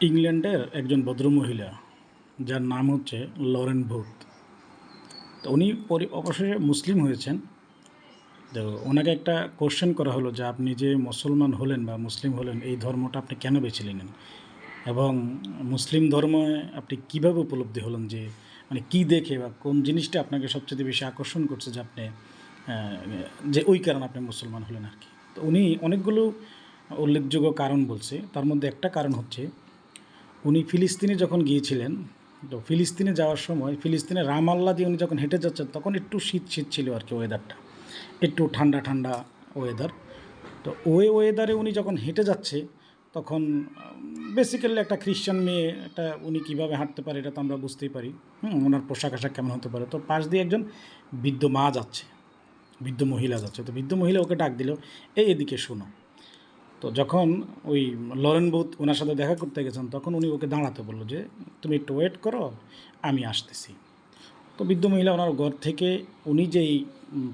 ইংল্যান্ডের একজন ভদ্রমহিলা, যার নাম হচ্ছে লরেন ভূত। তো উনি পরি- অবশেষে মুসলিম হয়েছেন। তো ওনাকে একটা কোশ্চেন করা হলো যে আপনি যে মুসলমান হলেন বা মুসলিম হলেন, এই ধর্মটা আপনি কেন বেছে নিলেন? এবং মুসলিম ধর্মে আপনি কীভাবে উপলব্ধি হলেন যে মানে কি দেখে বা কোন জিনিসটা আপনাকে সবচেয়ে বেশি আকর্ষণ করছে যে আপনি যে ওই কারণে আপনি মুসলমান হলেন আর কি? তো উনি অনেকগুলো উল্লেখযোগ্য কারণ বলছে। তার মধ্যে একটা কারণ হচ্ছে উনি ফিলিস্তিনে যখন গিয়েছিলেন, তো ফিলিস্তিনে যাওয়ার সময়, ফিলিস্তিনে রামাল্লা দিয়ে উনি যখন হেঁটে যাচ্ছেন, তখন একটু শীত শীত ছিল আর কি ওয়েদারটা একটু ঠান্ডা ঠান্ডা ওয়েদার তো ওই ওয়েদারে উনি যখন হেঁটে যাচ্ছে, তখন বেসিক্যালি একটা খ্রিশ্চান মেয়ে, একটা উনি কীভাবে হাঁটতে পারে এটা তো আমরা বুঝতেই পারি। হুম, ওনার পোশাক আশাক কেমন হতে পারে। তো পাশ দিয়ে একজন বৃদ্ধ মা যাচ্ছে, বৃদ্ধ মহিলা যাচ্ছে। তো বৃদ্ধ মহিলা ওকে ডাক দিল, এই এদিকে শোনো। তো যখন ওই লরেন বুথ ওনার সাথে দেখা করতে গেছেন, তখন উনি ওকে দাঁড়াতে বলল যে, তুমি একটু ওয়েট করো, আমি আসতেছি। তো বৃদ্ধ মহিলা ওনার ঘর থেকে উনি যেই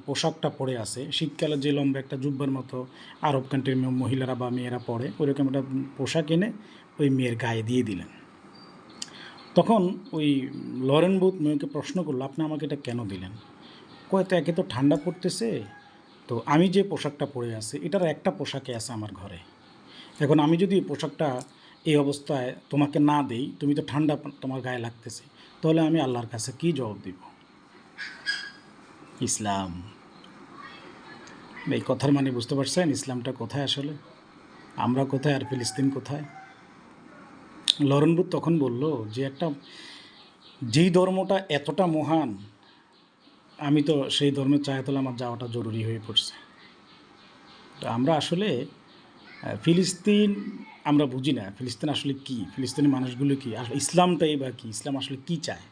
পোশাকটা পরে আছে, শীতকালে যে লম্বা একটা জুব্বার মতো আরব কান্ট্রির মহিলারা বা মেয়েরা পরে, ওইরকম একটা পোশাক এনে ওই মেয়ের গায়ে দিয়ে দিলেন। তখন ওই লরেন বুথ মেয়েকে প্রশ্ন করল, আপনি আমাকে এটা কেন দিলেন? কয়, তো একে তো ঠান্ডা পড়তেছে তো আমি যে পোশাকটা পরে আছি, এটার একটা পোশাকে আছে আমার ঘরে। এখন আমি যদি পোশাকটা এই অবস্থায় তোমাকে না দেই, তুমি তো ঠান্ডা তোমার গায়ে লাগতেছে, তাহলে আমি আল্লাহর কাছে কি জবাব দিব? ইসলাম। এই কথার মানে বুঝতে পারছেন ইসলামটা কোথায় আসলে? আমরা কোথায় আর ফিলিস্তিন কোথায়? লরেনবুত তখন বলল যে একটা, যেই ধর্মটা এতটা মহান আমি তো সেই ধর্মের চায়াতলে আমার যাওয়াটা জরুরি হয়ে পড়ছে। তো আমরা আসলে ফিলিস্তিন আমরা বুঝি না, ফিলিস্তিন আসলে কি? ফিলিস্তিনি মানুষগুলো কি? আসলে ইসলামটাই বা কি? ইসলাম আসলে কি চায়?